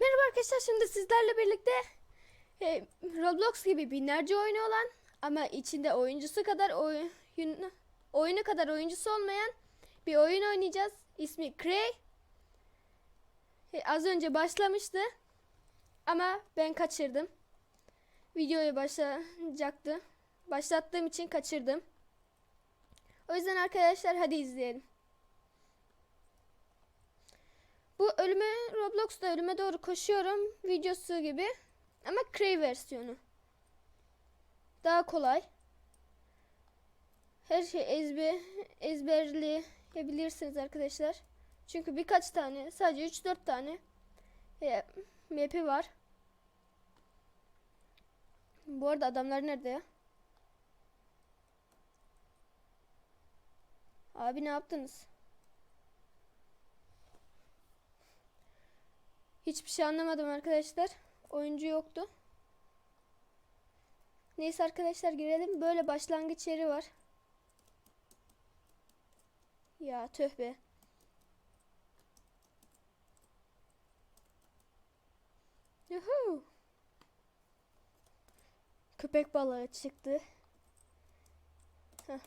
Merhaba arkadaşlar şimdi sizlerle birlikte e, Roblox gibi binlerce oyunu olan ama içinde oyuncusu kadar oyun oyunu kadar oyuncusu olmayan bir oyun oynayacağız. İsmi Cray. E, az önce başlamıştı ama ben kaçırdım. Videoyu başlayacaktı. Başlattığım için kaçırdım. O yüzden arkadaşlar hadi izleyelim. Bu ölüme Roblox'ta ölüme doğru koşuyorum videosu gibi ama Cray versiyonu. Daha kolay. Her şey ezbe ezberleyebilirsiniz arkadaşlar. Çünkü birkaç tane sadece 3-4 tane e, map'i var. Bu arada adamlar nerede ya? Abi ne yaptınız? Hiçbir şey anlamadım arkadaşlar. Oyuncu yoktu. Neyse arkadaşlar girelim. Böyle başlangıç yeri var. Ya tüh be. Yuhu. Köpek balığı çıktı. Heh.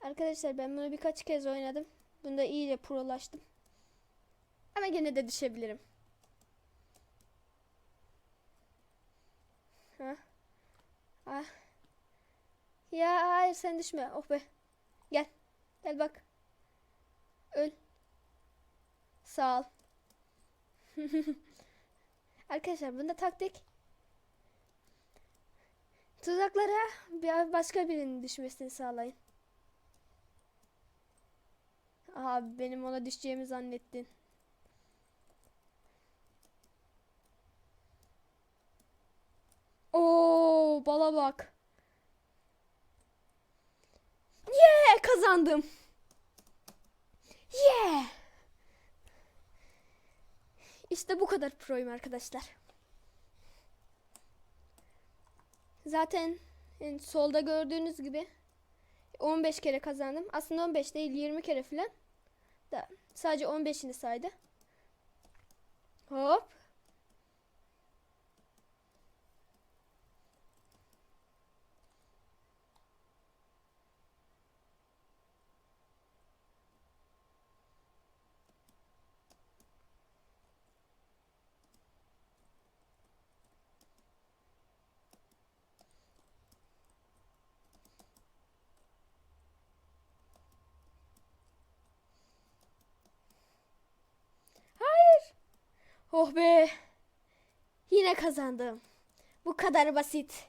Arkadaşlar ben bunu birkaç kez oynadım. Bunda iyice prolaştım. Ama gene de düşebilirim. Ha. Ah. Ya hayır sen düşme. Oh be. Gel. Gel bak. Öl. Sağ ol. Arkadaşlar bunda taktik. Tuzaklara bir başka birinin düşmesini sağlayın. Abi benim ona düşeceğimi zannettin. Oo bala bak. Yeah kazandım. Yeah. İşte bu kadar proyum arkadaşlar. Zaten yani solda gördüğünüz gibi 15 kere kazandım. Aslında 15 değil 20 kere falan. Da sadece 15'ini saydı. Hop. Hayır. Oh be. Yine kazandım. Bu kadar basit.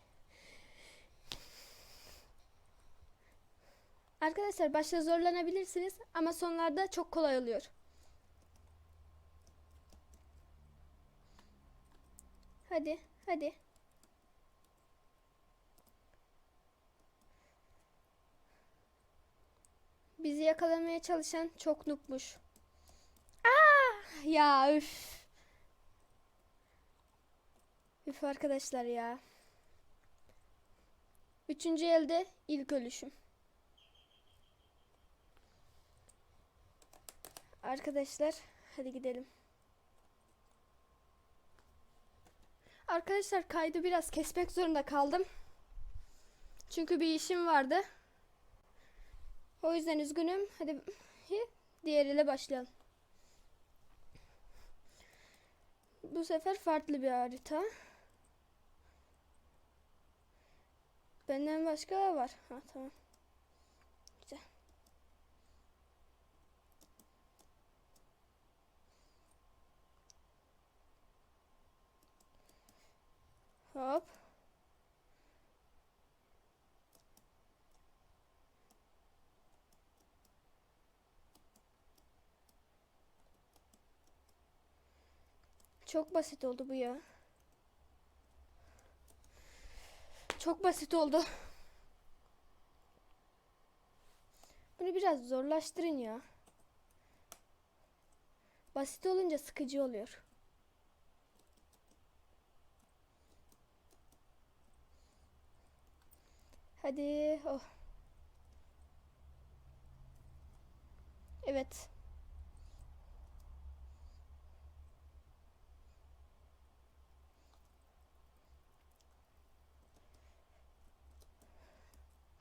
Arkadaşlar başta zorlanabilirsiniz ama sonlarda çok kolay oluyor. Hadi, hadi. Bizi yakalamaya çalışan çok nukmuş. Aa, ya üf. Üf arkadaşlar ya. Üçüncü elde ilk ölüşüm. Arkadaşlar hadi gidelim. Arkadaşlar kaydı biraz kesmek zorunda kaldım. Çünkü bir işim vardı. O yüzden üzgünüm. Hadi diğeriyle başlayalım. Bu sefer farklı bir harita. Benden başka var. Ha tamam. Güzel. Hop. Çok basit oldu bu ya. Çok basit oldu. Bunu biraz zorlaştırın ya. Basit olunca sıkıcı oluyor. Hadi. Oh. Evet.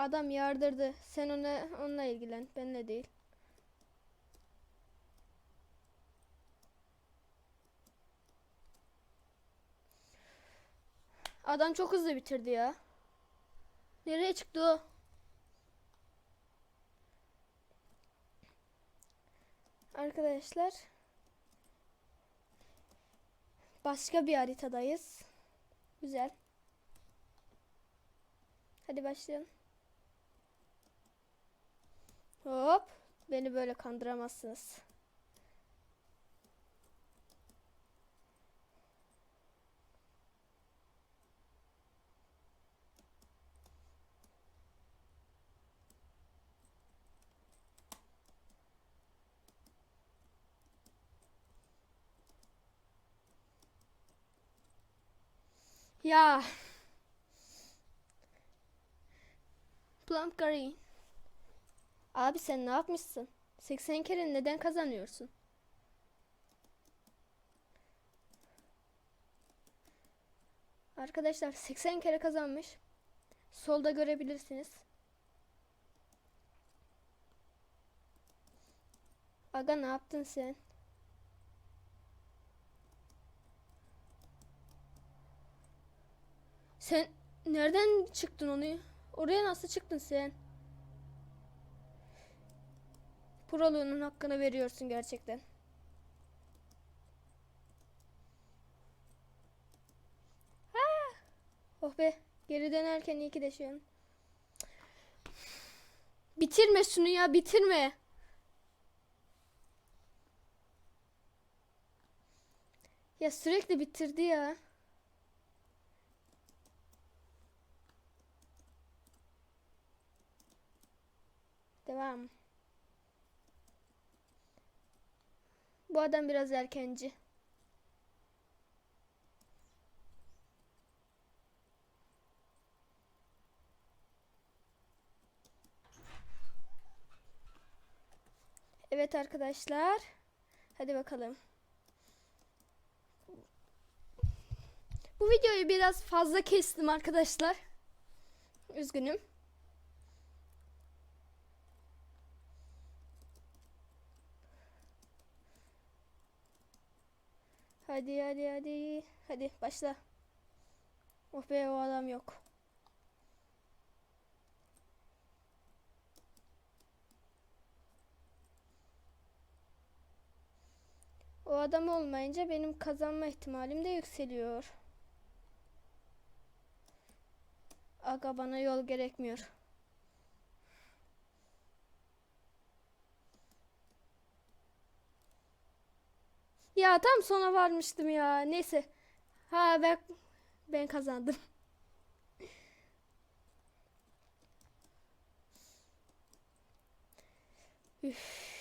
Adam yardırdı. Sen ona onunla ilgilen. Benle değil. Adam çok hızlı bitirdi ya. Nereye çıktı o? Arkadaşlar başka bir haritadayız. Güzel. Hadi başlayalım. Hop. Beni böyle kandıramazsınız. Ya. Plump Green. Abi sen ne yapmışsın? 80 kere neden kazanıyorsun? Arkadaşlar 80 kere kazanmış. Solda görebilirsiniz. Aga ne yaptın sen? Sen nereden çıktın onu? Oraya nasıl çıktın sen? Proluğunun hakkını veriyorsun gerçekten. Ah! Oh be. Geri dönerken iyi ki de şu an. Bitirme şunu ya bitirme. Ya sürekli bitirdi ya. Devam. Bu adam biraz erkenci. Evet arkadaşlar. Hadi bakalım. Bu videoyu biraz fazla kestim arkadaşlar. Üzgünüm. Hadi hadi hadi. Hadi başla. Oh be o adam yok. O adam olmayınca benim kazanma ihtimalim de yükseliyor. Aga bana yol gerekmiyor. Ya tam sona varmıştım ya. Neyse. Ha ben ben kazandım. Üf.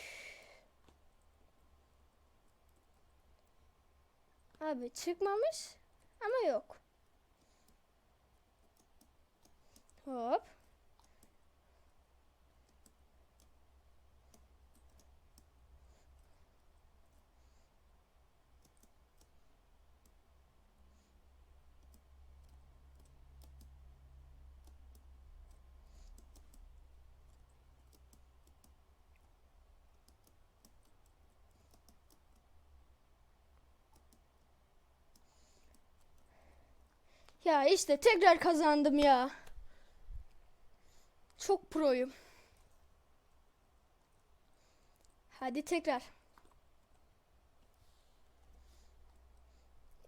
Abi çıkmamış ama yok. Hop. Ya işte tekrar kazandım ya. Çok proyum. Hadi tekrar.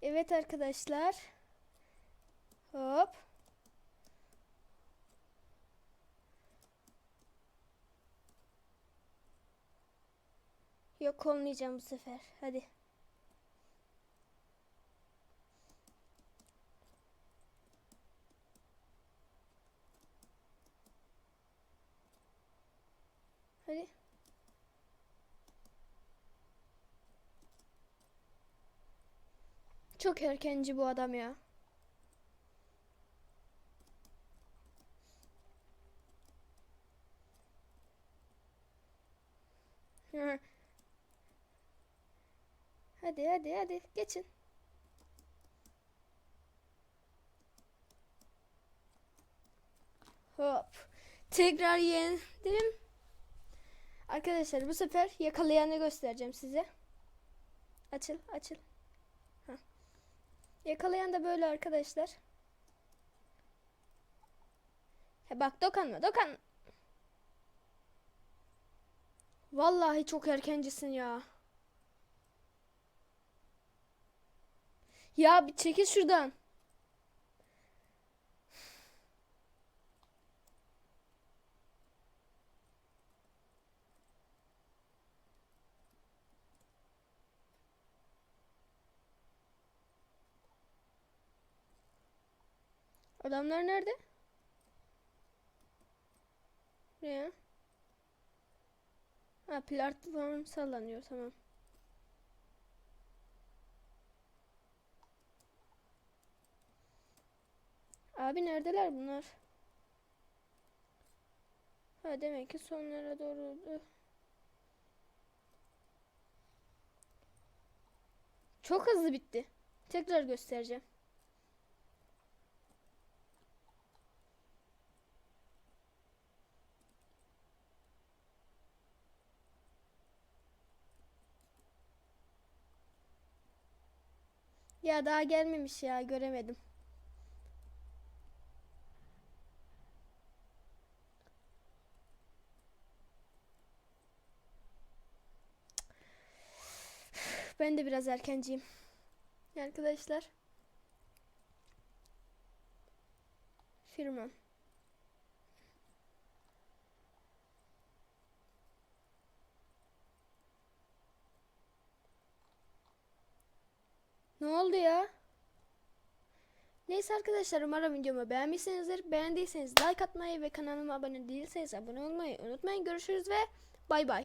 Evet arkadaşlar. Hop. Yok olmayacağım bu sefer. Hadi. Hadi. Çok erkenci bu adam ya. Hadi hadi hadi geçin. Hop. Tekrar yendim. Arkadaşlar bu sefer yakalayanı göstereceğim size. Açıl açıl. Hah. Yakalayan da böyle arkadaşlar. He bak dokanma dokan. Vallahi çok erkencisin ya. Ya bir çekil şuradan. Adamlar nerede? Ne? Ha platform sallanıyor tamam. Abi neredeler bunlar? Ha demek ki sonlara doğru. Çok hızlı bitti. Tekrar göstereceğim. Ya daha gelmemiş ya göremedim. Ben de biraz erkenciyim. Arkadaşlar. Firmam. Ne oldu ya? Neyse arkadaşlar umarım videomu beğenmişsinizdir. Beğendiyseniz like atmayı ve kanalıma abone değilseniz abone olmayı unutmayın. Görüşürüz ve bay bay.